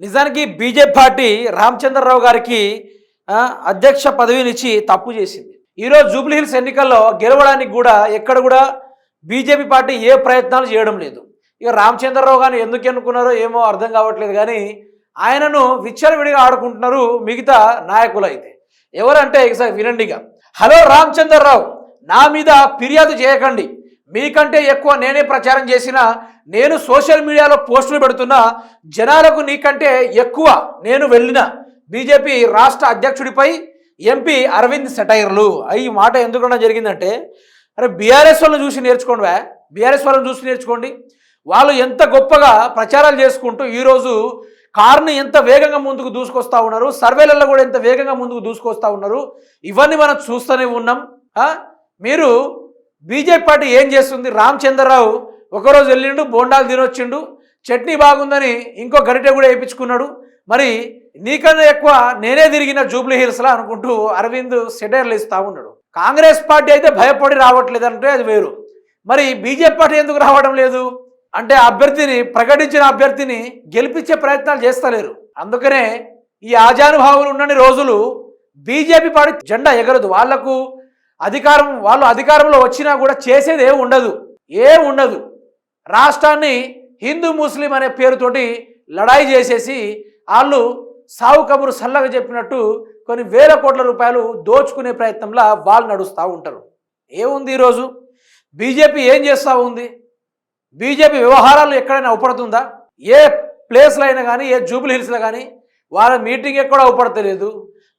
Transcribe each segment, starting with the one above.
నిజానికి BJP party Ramachandra Rao గారికి అధ్యక్ష పదవినిచ్చి తప్పు చేసింది. ఈరోజు జూబ్లీహిల్స్ ఎన్నికల్లో గెలవడానికి కూడా ఎక్కడ కూడా బీజేపీ పార్టీ ఏ ప్రయత్నాలు చేయడం లేదు. ఇక రామచంద్రరావు గారిని ఎందుకు ఎన్నుకున్నారో ఏమో అర్థం కావట్లేదు కానీ ఆయనను విచ్చలవిడిగా ఆడుకుంటున్నారు మిగతా నాయకులు అయితే. ఎవరంటే ఒకసారి వినండిగా హలో రామచంద్రరావు నా మీద ఫిర్యాదు చేయకండి. మీకంటే ఎక్కువ నేనే ప్రచారం చేసిన నేను సోషల్ మీడియాలో పోస్టులు పెడుతున్నా జనాలకు నీకంటే ఎక్కువ నేను వెళ్ళిన బీజేపీ రాష్ట్ర అధ్యక్షుడిపై ఎంపీ అరవింద్ సెటైర్లు. ఈ మాట ఎందుకన్నా జరిగిందంటే అరే బీఆర్ఎస్ వాళ్ళని చూసి నేర్చుకోండి వా. బీఆర్ఎస్ వాళ్ళని చూసి నేర్చుకోండి. వాళ్ళు ఎంత గొప్పగా ప్రచారాలు చేసుకుంటూ ఈరోజు కారుని ఎంత వేగంగా ముందుకు దూసుకొస్తా ఉన్నారు సర్వేలలో కూడా ఎంత వేగంగా ముందుకు దూసుకొస్తా ఉన్నారు ఇవన్నీ మనం చూస్తూనే ఉన్నాం. మీరు బీజేపీ పార్టీ ఏం చేస్తుంది? రామచంద్రరావు ఒకరోజు వెళ్ళిండు బోండాలు తినొచ్చిండు చట్నీ బాగుందని ఇంకో గరిటె కూడా వేయించుకున్నాడు. మరి నీకన్నా ఎక్కువ నేనే తిరిగిన జూబ్లీ హిల్స్లా అనుకుంటూ అరవింద్ సెటైర్లు ఇస్తా ఉన్నాడు. కాంగ్రెస్ పార్టీ అయితే భయపడి రావట్లేదు అంటే అది వేరు. మరి బీజేపీ పార్టీ ఎందుకు రావడం లేదు? అంటే అభ్యర్థిని ప్రకటించిన అభ్యర్థిని గెలిపించే ప్రయత్నాలు చేస్తలేరు. అందుకనే ఈ ఆజానుభావులు ఉన్నన్ని రోజులు బీజేపీ పార్టీ జెండా ఎగరదు. వాళ్ళకు అధికారం వాళ్ళు అధికారంలో వచ్చినా కూడా చేసేది ఏం ఉండదు. ఏం ఉండదు. రాష్ట్రాన్ని హిందూ ముస్లిం అనే పేరుతోటి లడాయి చేసేసి వాళ్ళు సావు కబురు సల్లగా చెప్పినట్టు కొన్ని వేల కోట్ల రూపాయలు దోచుకునే ప్రయత్నంలో వాళ్ళు నడుస్తూ ఉంటారు. ఏముంది ఈరోజు? బీజేపీ ఏం చేస్తూ ఉంది? బీజేపీ వ్యవహారాలు ఎక్కడైనా అవపడుతుందా ఏ ప్లేస్లో అయినా కానీ ఏ జూబిలీ హిల్స్లో కానీ వాళ్ళ మీటింగ్ ఎక్కడ అవపడతలేదు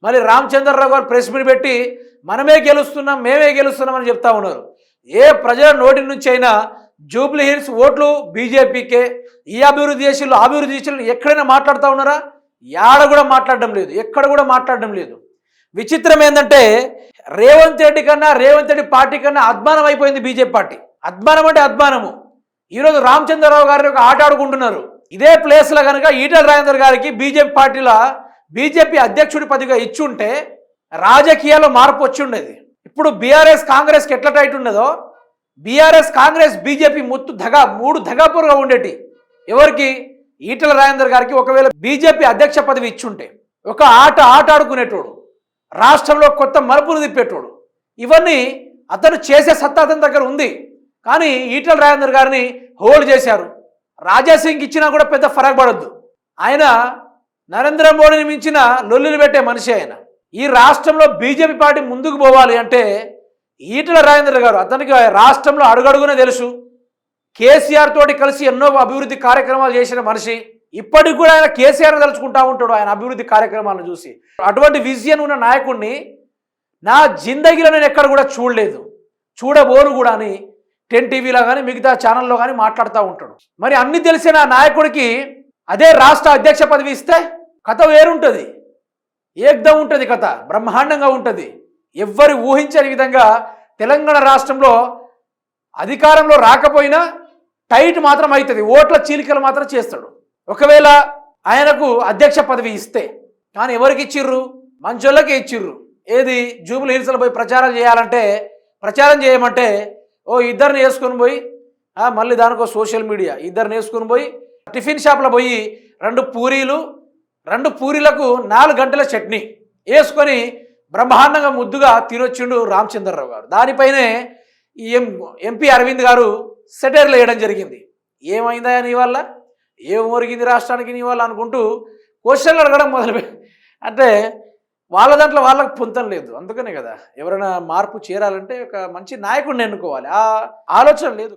మరి రామచంద్రరావు గారు ప్రెస్ మీట్ పెట్టి మనమే గెలుస్తున్నాం మేమే గెలుస్తున్నాం అని చెప్తా ఉన్నారు. ఏ ప్రజల నోటి నుంచి అయినా జూబ్లీ హిల్స్ ఓట్లు బీజేపీకే. ఈ అభివృద్ధి చేసిళ్ళు అభివృద్ధి చేసిళ్ళు ఎక్కడైనా మాట్లాడుతూ ఉన్నారా? యాడ కూడా మాట్లాడడం లేదు. ఎక్కడ కూడా మాట్లాడడం లేదు. విచిత్రం ఏంటంటే రేవంత్ రెడ్డి కన్నా రేవంత్ రెడ్డి పార్టీ కన్నా అద్మానం అయిపోయింది బీజేపీ పార్టీ. అద్మానం అంటే అద్మానము. ఈరోజు రామచంద్రరావు గారి ఒక ఆట ఆడుకుంటున్నారు. ఇదే ప్లేస్లో కనుక ఈటల రాజేందర్ గారికి బీజేపీ పార్టీలో బీజేపీ అధ్యక్షుడి పదవిగా ఇచ్చుంటే రాజకీయాల్లో మార్పు వచ్చి ఉండేది. ఇప్పుడు బీఆర్ఎస్ కాంగ్రెస్కి ఎట్లా టైట్ ఉండదో బీఆర్ఎస్ కాంగ్రెస్ బీజేపీ ముత్తు ధగా మూడు దగాపూర్గా ఉండేటి. ఎవరికి? ఈటల రాజేందర్ గారికి ఒకవేళ బీజేపీ అధ్యక్ష పదవి ఇచ్చుంటే ఒక ఆట ఆట ఆడుకునేటోడు రాష్ట్రంలో కొత్త మలుపులు తిప్పేటోడు. ఇవన్నీ అతను చేసే సత్తా అతని దగ్గర ఉంది. కానీ ఈటల రాజేందర్ గారిని హోల్డ్ చేశారు. రాజాసింగ్ ఇచ్చినా కూడా పెద్ద ఫరక్ పడద్దు. ఆయన నరేంద్ర మోడీని మించిన లొల్లులు పెట్టే మనిషి ఆయన. ఈ రాష్ట్రంలో బీజేపీ పార్టీ ముందుకు పోవాలి అంటే ఈటల రాజేంద్ర గారు అతనికి రాష్ట్రంలో అడుగడుగునే తెలుసు. కేసీఆర్ తోటి కలిసి ఎన్నో అభివృద్ధి కార్యక్రమాలు చేసిన మనిషి. ఇప్పటికి కూడా ఆయన కేసీఆర్ తలుచుకుంటా ఉంటాడు ఆయన అభివృద్ధి కార్యక్రమాలను చూసి. అటువంటి విజన్ ఉన్న నాయకుడిని నా జిందగీలో నేను ఎక్కడ కూడా చూడలేదు. చూడబోను కూడా అని టెన్ టీవీలో కానీ మిగతా ఛానల్లో కానీ మాట్లాడుతూ ఉంటాడు. మరి అన్ని తెలిసిన నాయకుడికి అదే రాష్ట్ర అధ్యక్ష పదవి ఇస్తే కథ వేరుంటుంది. ఏకదం ఉంటుంది కథ బ్రహ్మాండంగా ఉంటుంది. ఎవ్వరు ఊహించని విధంగా తెలంగాణ రాష్ట్రంలో అధికారంలో రాకపోయినా టైట్ మాత్రం అవుతుంది. ఓట్ల చీలికలు మాత్రం చేస్తాడు. ఒకవేళ ఆయనకు అధ్యక్ష పదవి ఇస్తే కానీ ఎవరికి ఇచ్చిర్రు? మంచోళ్ళకి ఇచ్చిర్రు. ఏది? జూబుల్ హిల్స్లో పోయి ప్రచారం చేయాలంటే ప్రచారం చేయమంటే ఓ ఇద్దరిని వేసుకొని పోయి మళ్ళీ దానికో సోషల్ మీడియా ఇద్దరిని వేసుకొని పోయి టిఫిన్ షాప్లో పోయి రెండు పూరీలు రెండు పూరీలకు నాలుగు గంటల చట్నీ వేసుకొని బ్రహ్మాండంగా ముద్దుగా తినొచ్చిండు రామచంద్రరావు గారు. దానిపైనే ఈ ఎం ఎంపీ అరవింద్ గారు సెటైర్లు వేయడం జరిగింది. ఏమైందా నీ వల్ల? ఏం ఒరిగింది రాష్ట్రానికి నీ వల్ల అనుకుంటూ క్వశ్చన్లు అడగడం మొదలు అంటే వాళ్ళ దాంట్లో వాళ్ళకి పొంతం లేదు. అందుకనే కదా ఎవరైనా మార్పు చేరాలంటే ఒక మంచి నాయకుడిని ఎన్నుకోవాలి. ఆ ఆలోచన లేదు.